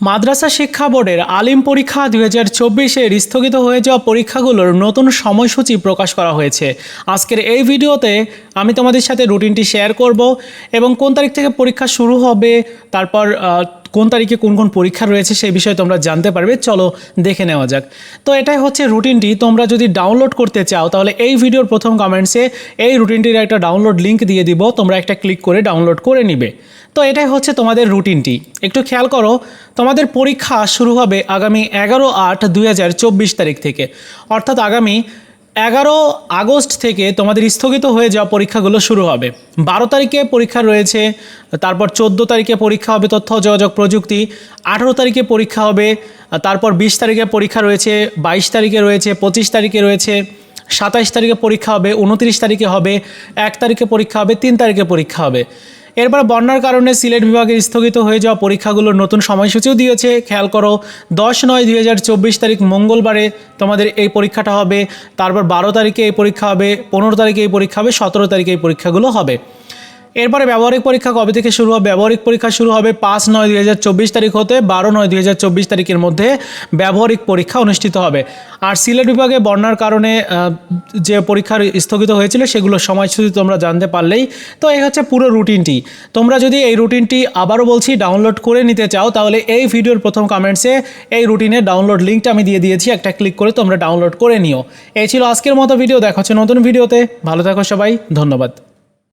মাদ্রাসা শিক্ষা বোর্ডের আলিম পরীক্ষা দুই হাজার চব্বিশের স্থগিত হয়ে যাওয়া পরীক্ষাগুলোর নতুন সময়সূচি প্রকাশ করা হয়েছে। আজকের এই ভিডিওতে আমি তোমাদের সাথে রুটিনটি শেয়ার করব এবং কোন তারিখ থেকে পরীক্ষা শুরু হবে, তারপর কোন তারিখে কোন কোন পরীক্ষা রয়েছে সেই বিষয়ে তোমরা জানতে পারবে। চলো দেখে নেওয়া যাক। তো এটাই হচ্ছে রুটিনটি। তোমরা যদি ডাউনলোড করতে চাও, তাহলে এই ভিডিওর প্রথম কমেন্টসে এই রুটিনটির একটা ডাউনলোড লিঙ্ক দিয়ে দিব। তোমরা একটা ক্লিক করে ডাউনলোড করে নিবে। তো এটাই হচ্ছে তোমাদের রুটিনটি। একটু খেয়াল করো, তোমাদের পরীক্ষা শুরু হবে আগামী এগারো আট দুই তারিখ থেকে। অর্থাৎ আগামী এগারো আগস্ট থেকে তোমাদের স্থগিত হয়ে যাওয়া পরীক্ষাগুলো শুরু হবে। বারো তারিখে পরীক্ষা রয়েছে, তারপর চোদ্দ তারিখে পরীক্ষা হবে তথ্য, যোগাযোগ, প্রযুক্তি, আঠেরো তারিখে পরীক্ষা হবে, তারপর বিশ তারিখে পরীক্ষা রয়েছে, বাইশ তারিখে রয়েছে, পঁচিশ তারিখে রয়েছে, সাতাইশ তারিখে পরীক্ষা হবে, উনত্রিশ তারিখে হবে, এক তারিখে পরীক্ষা হবে, তিন তারিখে পরীক্ষা হবে। এরপর বন্যার কারণে সিলেট বিভাগে স্থগিত হয়ে যাওয়া পরীক্ষাগুলোর নতুন সময়সূচিও দিয়েছে। খেয়াল করো, দশ নয় দুই তারিখ মঙ্গলবারে তোমাদের এই পরীক্ষাটা হবে, তারপর বারো তারিখে এই পরীক্ষা হবে, পনেরো তারিখে এই পরীক্ষা হবে, সতেরো তারিখে এই পরীক্ষাগুলো হবে। এরপরে ব্যবহারিক পরীক্ষা কবে থেকে শুরু হবে? ব্যবহারিক পরীক্ষা শুরু হবে পাঁচ নয় দুই হাজার চব্বিশ তারিখ হতে, বারো নয় দুই হাজার চব্বিশ তারিখের মধ্যে ব্যবহারিক পরীক্ষা অনুষ্ঠিত হবে। আর সিলেট বিভাগে বন্যার কারণে যে পরীক্ষার স্থগিত হয়েছিল সেগুলোর সময়সূচি তোমরা জানতে পারলেই। তো এই হচ্ছে পুরো রুটিনটি। তোমরা যদি এই রুটিনটি আবারও বলছি ডাউনলোড করে নিতে চাও, তাহলে এই ভিডিওর প্রথম কমেন্টসে এই রুটিনের ডাউনলোড লিঙ্কটা আমি দিয়ে দিয়েছি, একটা ক্লিক করে তোমরা ডাউনলোড করে নিও। এই ছিল আজকের মতো ভিডিও, দেখা হচ্ছে নতুন ভিডিওতে। ভালো থাকো সবাই, ধন্যবাদ।